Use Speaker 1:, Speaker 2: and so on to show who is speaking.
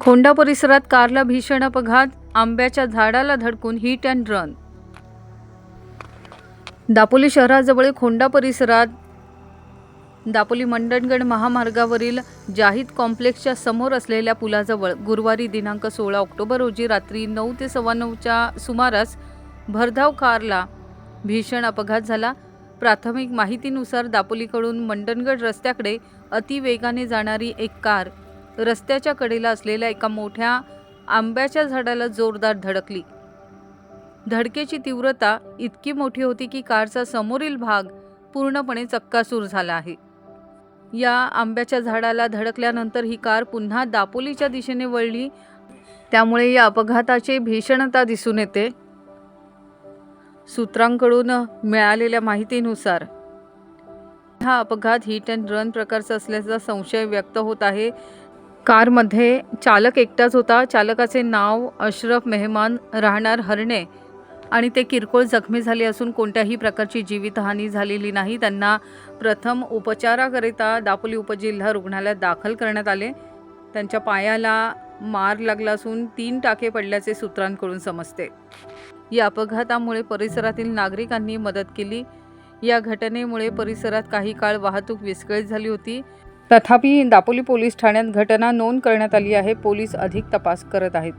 Speaker 1: खोंडा परिसरात कारला भीषण अपघात आंब्याच्या झाडाला धडकून हिट अँड रन. दापोली शहराजवळ खोंडा परिसरात दापोली मंडणगड महामार्गावरील जाहीद कॉम्प्लेक्सच्या समोर असलेल्या पुलाजवळ गुरुवारी दिनांक सोळा ऑक्टोबर रोजी रात्री नऊ ते सव्वा नऊच्या सुमारास भरधाव कारला भीषण अपघात झाला. प्राथमिक माहितीनुसार दापोलीकडून मंडणगड रस्त्याकडे अतिवेगाने जाणारी एक कार रस्त्याच्या कडेला असलेल्या एका मोठ्या आंब्याच्या झाडाला जोरदार धडकली. धडकेची तीव्रता इतकी मोठी होती की कारचा समोरील भाग पूर्णपणे चक्कासूर झाला आहे. या आंब्याच्या झाडाला धडकल्यानंतर ही कार पुन्हा दापोलीच्या दिशेने वळली. त्यामुळे या अपघाताची भीषणता दिसून येते. सूत्रांकडून मिळालेल्या माहितीनुसार हा अपघात हिट अँड रन प्रकारचा असल्याचा संशय व्यक्त होत आहे. कारमध्ये चालक एकटाच होता. चालकाचे नाव अशरफ मेहमान राहणार हरणे आणि ते किरकोळ जखमी झाले असून कोणत्याही प्रकारची जीवितहानी झालेली नाही. त्यांना प्रथम उपचाराकरिता दापोली उपजिल्हा रुग्णालयात दाखल करण्यात आले. त्यांच्या पायाला मार लागला असून तीन टाके पडल्याचे सूत्रांकडून समजते. या अपघातामुळे परिसरातील नागरिकांनी मदत केली. या घटनेमुळे परिसरात काही काळ वाहतूक विस्कळीत झाली होती. तथापि दापोली पोलीस ठाण्यात घटना नोंद करण्यात आली आहे. पोलीस अधिक तपास करत आहेत.